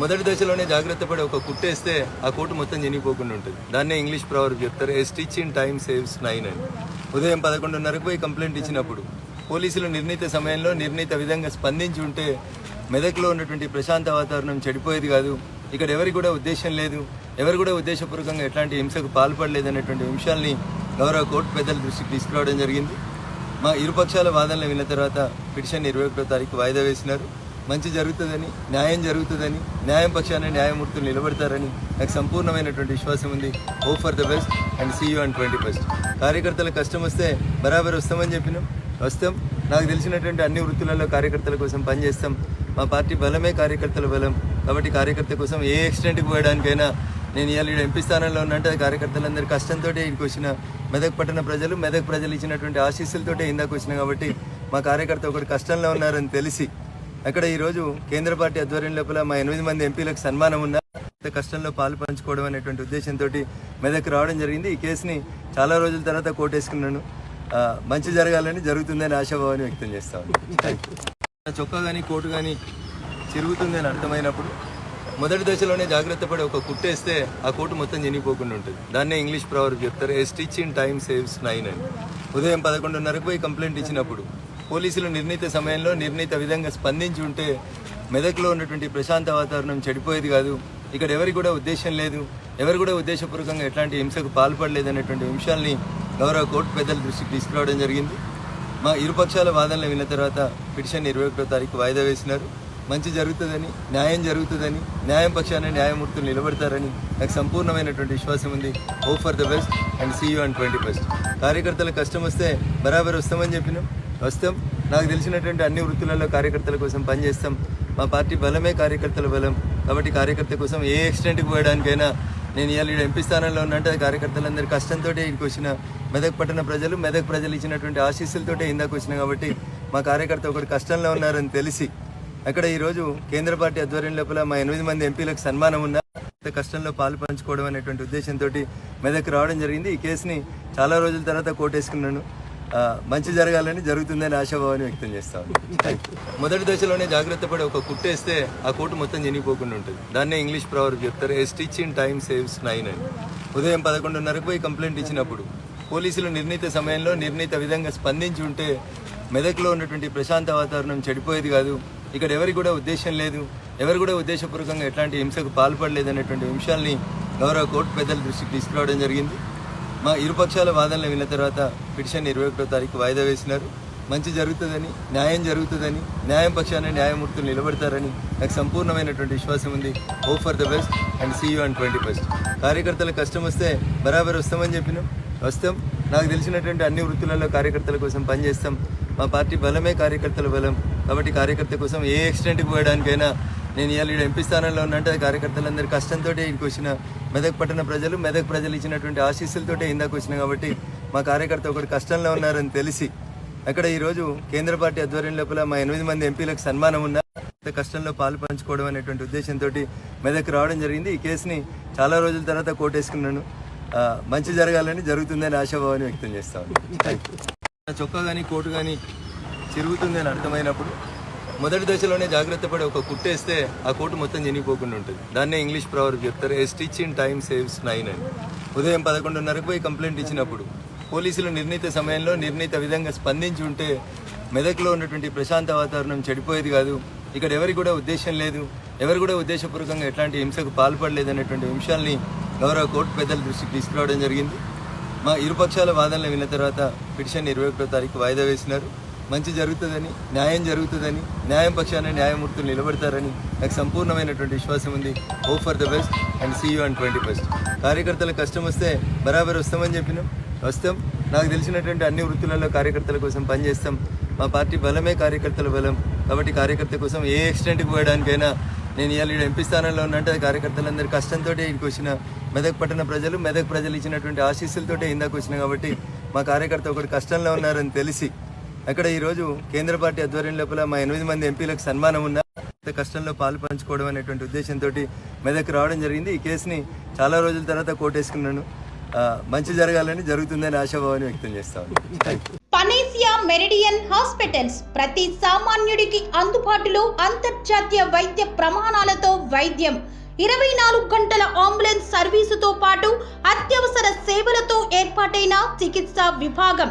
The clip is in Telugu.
మొదటి దశలోనే జాగ్రత్త పడి ఒక కుట్టేస్తే ఆ కోటు మొత్తం చినిగిపోకుండా ఉంటుంది. దాన్నే ఇంగ్లీష్ ప్రవర్బ్ చెప్తారు a stitch in time saves nine అని. ఉదయం పదకొండున్నరకు పోయి కంప్లైంట్ ఇచ్చినప్పుడు పోలీసులు నిర్ణీత సమయంలో నిర్ణీత విధంగా స్పందించి ఉంటే మెదక్లో ఉన్నటువంటి ప్రశాంత వాతావరణం చెడిపోయేది కాదు. ఇక్కడ ఎవరికి కూడా ఉద్దేశం లేదు. ఎవరు కూడా ఉద్దేశపూర్వకంగా ఎట్లాంటి హింసకు పాల్పడలేదు అనేటువంటి అంశాలని గౌరవ కోర్టు పెద్దల దృష్టికి తీసుకురావడం జరిగింది. మా ఇరుపక్షాల వాదనలు విన్న తర్వాత పిటిషన్ ఇరవై ఒకటో తారీఖు వాయిదా వేసినారు. మంచి జరుగుతుందని న్యాయం జరుగుతుందని న్యాయం పక్షాన న్యాయమూర్తులు నిలబడతారని నాకు సంపూర్ణమైనటువంటి విశ్వాసం ఉంది. All for the best and see you and twenty first కార్యకర్తల కష్టం వస్తే బరాబర్ వస్తామని చెప్పినాం. వస్తాం. నాకు తెలిసినటువంటి అన్ని వృత్తులలో కార్యకర్తల కోసం పనిచేస్తాం. మా పార్టీ బలమే కార్యకర్తల బలం. కాబట్టి కార్యకర్త కోసం ఏ ఎక్స్టెంట్కి పోయడానికైనా నేను ఇవాళ ఎంపీ స్థానంలో ఉన్నట్టు అది కార్యకర్తలందరి కష్టంతో ఇంటికి వచ్చిన మెదక్ పట్టణ ప్రజలు మెదక్ ప్రజలు ఇచ్చినటువంటి ఆశీస్సులతోటే ఇందాక వచ్చిన కాబట్టి మా కార్యకర్త ఒకటి కష్టంలో ఉన్నారని తెలిసి అక్కడ ఈరోజు కేంద్ర పార్టీ ఆధ్వర్యం లోపల మా ఎనిమిది మంది ఎంపీలకు సన్మానం ఉన్న కష్టంలో పాలు పంచుకోవడం అనేటువంటి ఉద్దేశంతో మెదక్ రావడం జరిగింది. ఈ కేసుని చాలా రోజుల తర్వాత కోటేసుకున్నాను. మంచి జరగాలని జరుగుతుందని ఆశాభావాన్ని వ్యక్తం చేస్తాను చొక్కా కానీ కోటు కానీ చిరుగుతుందని అర్థమైనప్పుడు మొదటి దశలోనే జాగ్రత్త పడి ఒక కుట్టేస్తే ఆ కోటు మొత్తం చినిగిపోకుండా ఉంటుంది. దాన్నే ఇంగ్లీష్ ప్రవర్ చెప్తారు a stitch in time saves nine అని. ఉదయం పదకొండున్నరకు పోయి కంప్లైంట్ ఇచ్చినప్పుడు పోలీసులు నిర్ణీత సమయంలో నిర్ణీత విధంగా స్పందించి ఉంటే మెదక్లో ఉన్నటువంటి ప్రశాంత వాతావరణం చెడిపోయేది కాదు. ఇక్కడ ఎవరికి కూడా ఉద్దేశం లేదు. ఎవరు కూడా ఉద్దేశపూర్వకంగా ఎట్లాంటి హింసకు పాల్పడలేదు అనేటువంటి అంశాలని గౌరవ కోర్టు పెద్దల దృష్టికి తీసుకురావడం జరిగింది. మా ఇరుపక్షాల వాదనలు విన్న తర్వాత పిటిషన్ ఇరవై ఒకటో తారీఖు వాయిదా వేసినారు. మంచి జరుగుతుందని న్యాయం జరుగుతుందని న్యాయం పక్షాన న్యాయమూర్తులు నిలబడతారని నాకు సంపూర్ణమైనటువంటి విశ్వాసం ఉంది. All for the best and see you and twenty first కార్యకర్తల కష్టం వస్తే బరాబర్ వస్తామని చెప్పినాం. వస్తాం. నాకు తెలిసినటువంటి అన్ని వృత్తులలో కార్యకర్తల కోసం పనిచేస్తాం. మా పార్టీ బలమే కార్యకర్తల బలం. కాబట్టి కార్యకర్త కోసం ఏ ఎక్స్టెంట్కి పోయడానికైనా నేను ఇవాళ ఈడ ఎంపీ స్థానంలో ఉన్నట్టు అది కార్యకర్తలందరి కష్టంతో ఇంటికి వచ్చిన మెదక్ పట్టణ ప్రజలు మెదక్ ప్రజలు ఇచ్చినటువంటి ఆశీస్సులతోటే ఇందాక వచ్చిన కాబట్టి మా కార్యకర్త ఒకటి కష్టంలో ఉన్నారని తెలిసి అక్కడ ఈరోజు కేంద్ర పార్టీ ఆధ్వర్యం లోపల మా ఎనిమిది మంది ఎంపీలకు సన్మానం ఉన్న కష్టంలో పాలు పంచుకోవడం అనేటువంటి ఉద్దేశంతో మెదక్ రావడం జరిగింది. ఈ కేసుని చాలా రోజుల తర్వాత కోటేసుకున్నాను వేసుకున్నాను. మంచి జరగాలని జరుగుతుందని ఆశాభావాన్ని వ్యక్తం చేస్తాను మొదటి దశలోనే జాగ్రత్త పడి ఒక కుట్టేస్తే ఆ కోటు మొత్తం చినిగిపోకుండా ఉంటుంది. దాన్నే ఇంగ్లీష్ ప్రవర్ చెప్తారు a stitch in time saves nine అని. ఉదయం పదకొండున్నరకు పోయి కంప్లైంట్ ఇచ్చినప్పుడు పోలీసులు నిర్ణీత సమయంలో నిర్ణీత విధంగా స్పందించి ఉంటే మెదక్లో ఉన్నటువంటి ప్రశాంత వాతావరణం చెడిపోయేది కాదు. ఇక్కడ ఎవరికి కూడా ఉద్దేశం లేదు. ఎవరు కూడా ఉద్దేశపూర్వకంగా ఎట్లాంటి హింసకు పాల్పడలేదు అనేటువంటి అంశాలని గౌరవ కోర్టు పెద్దల దృష్టికి తీసుకురావడం జరిగింది. మా ఇరుపక్షాల వాదనలు విన్న తర్వాత పిటిషన్ ఇరవై ఒకటో తారీఖు వాయిదా వేసినారు. మంచి జరుగుతుందని న్యాయం జరుగుతుందని న్యాయం పక్షాన న్యాయమూర్తులు నిలబడతారని నాకు సంపూర్ణమైనటువంటి విశ్వాసం ఉంది. All for the best and see you and twenty first కార్యకర్తల కష్టం వస్తే బరాబర్ వస్తామని చెప్పినాం. వస్తాం. నాకు తెలిసినటువంటి అన్ని వృత్తులలో కార్యకర్తల కోసం పనిచేస్తాం. మా పార్టీ బలమే కార్యకర్తల బలం. కాబట్టి కార్యకర్త కోసం ఏ ఎక్స్టెంట్కి పోయడానికైనా నేను ఇవాళ ఈడ ఎంపీ స్థానంలో ఉన్నట్టు అది కార్యకర్తలందరి కష్టంతో ఇంటికి వచ్చిన మెదక్ పట్టణ ప్రజలు మెదక్ ప్రజలు ఇచ్చినటువంటి ఆశీస్సులతో ఇందాక వచ్చిన కాబట్టి మా కార్యకర్త ఒకటి కష్టంలో ఉన్నారని తెలిసి అక్కడ ఈరోజు కేంద్ర పార్టీ ఆధ్వర్యం లోపల మా ఎనిమిది మంది ఎంపీలకు సన్మానం ఉన్న కష్టంలో పాలు పంచుకోవడం అనేటువంటి ఉద్దేశంతో మెదక్ రావడం జరిగింది. ఈ కేసుని చాలా రోజుల తర్వాత కోటేసుకున్నాను మంచి జరగాలని జరుగుతుందని ఆశాభావాన్ని వ్యక్తం చేస్తాను చొక్కా కానీ కోటు కానీ చిరుగుతుందని అర్థమైనప్పుడు మొదటి దశలోనే జాగ్రత్త పడి ఒక కుట్టేస్తే ఆ కోటు మొత్తం చినిగిపోకుండా ఉంటుంది. దాన్నే ఇంగ్లీష్ ప్రవర్బ్ చెప్తారు a stitch in time saves nine అని ఉదయం పదకొండున్నరకు పోయి కంప్లైంట్ ఇచ్చినప్పుడు పోలీసులు నిర్ణీత సమయంలో నిర్ణీత విధంగా స్పందించి ఉంటే మెదక్లో ఉన్నటువంటి ప్రశాంత వాతావరణం చెడిపోయేది కాదు. ఇక్కడ ఎవరికి కూడా ఉద్దేశం లేదు. ఎవరు కూడా ఉద్దేశపూర్వకంగా ఎట్లాంటి హింసకు పాల్పడలేదు అనేటువంటి అంశాలని గౌరవ కోర్టు పెద్దల దృష్టికి తీసుకురావడం జరిగింది. మా ఇరుపక్షాల వాదనలు విన్న తర్వాత పిటిషన్ ఇరవై ఒకటో తారీఖు వాయిదా వేసినారు. మంచి జరుగుతుందని న్యాయం జరుగుతుందని న్యాయం పక్షాన న్యాయమూర్తులు నిలబడతారని నాకు సంపూర్ణమైనటువంటి విశ్వాసం ఉంది. All for the best and see you and twenty first కార్యకర్తల కష్టం వస్తే బరాబర్ వస్తామని చెప్పినాం. వస్తాం. నాకు తెలిసినటువంటి అన్ని వృత్తులలో కార్యకర్తల కోసం పనిచేస్తాం. మా పార్టీ బలమే కార్యకర్తల బలం. కాబట్టి కార్యకర్త కోసం ఏ ఎక్స్టెంట్కి పోయడానికైనా నేను ఇవాళ ఎంపీ స్థానంలో ఉన్నట్టు అది కార్యకర్తలందరి కష్టంతో ఇంటికి వచ్చిన మెదక్ పట్టణ ప్రజలు మెదక్ ప్రజలు ఇచ్చినటువంటి ఆశీస్సులతోటే ఇందాక వచ్చిన కాబట్టి మా కార్యకర్త ఒకటి కష్టంలో ఉన్నారని తెలిసి అక్కడ ఈరోజు కేంద్ర పార్టీ ఆధ్వర్యం లోపల మా ఎనిమిది మంది ఎంపీలకు సన్మానం ఉన్న కష్టంలో పాలు పంచుకోవడం అనేటువంటి ఉద్దేశంతో మెదక్ రావడం జరిగింది. ఈ కేసుని చాలా రోజుల తర్వాత కోటేసుకున్నాను మంచి జరగాలని జరుగుతుందని ఆశాభావాన్ని వ్యక్తం చేస్తాను పనేసియా మెరిడియన్ హాస్పిటల్స్ ప్రతి సామాన్యుడికి అందుబాటులో అంతర్జాతీయ వైద్య ప్రమాణాలతో వైద్యం. ఇరవై నాలుగు గంటల అంబులెన్స్ సర్వీసుతో పాటు అత్యవసర సేవలతో ఏర్పాటైన చికిత్సా విభాగం.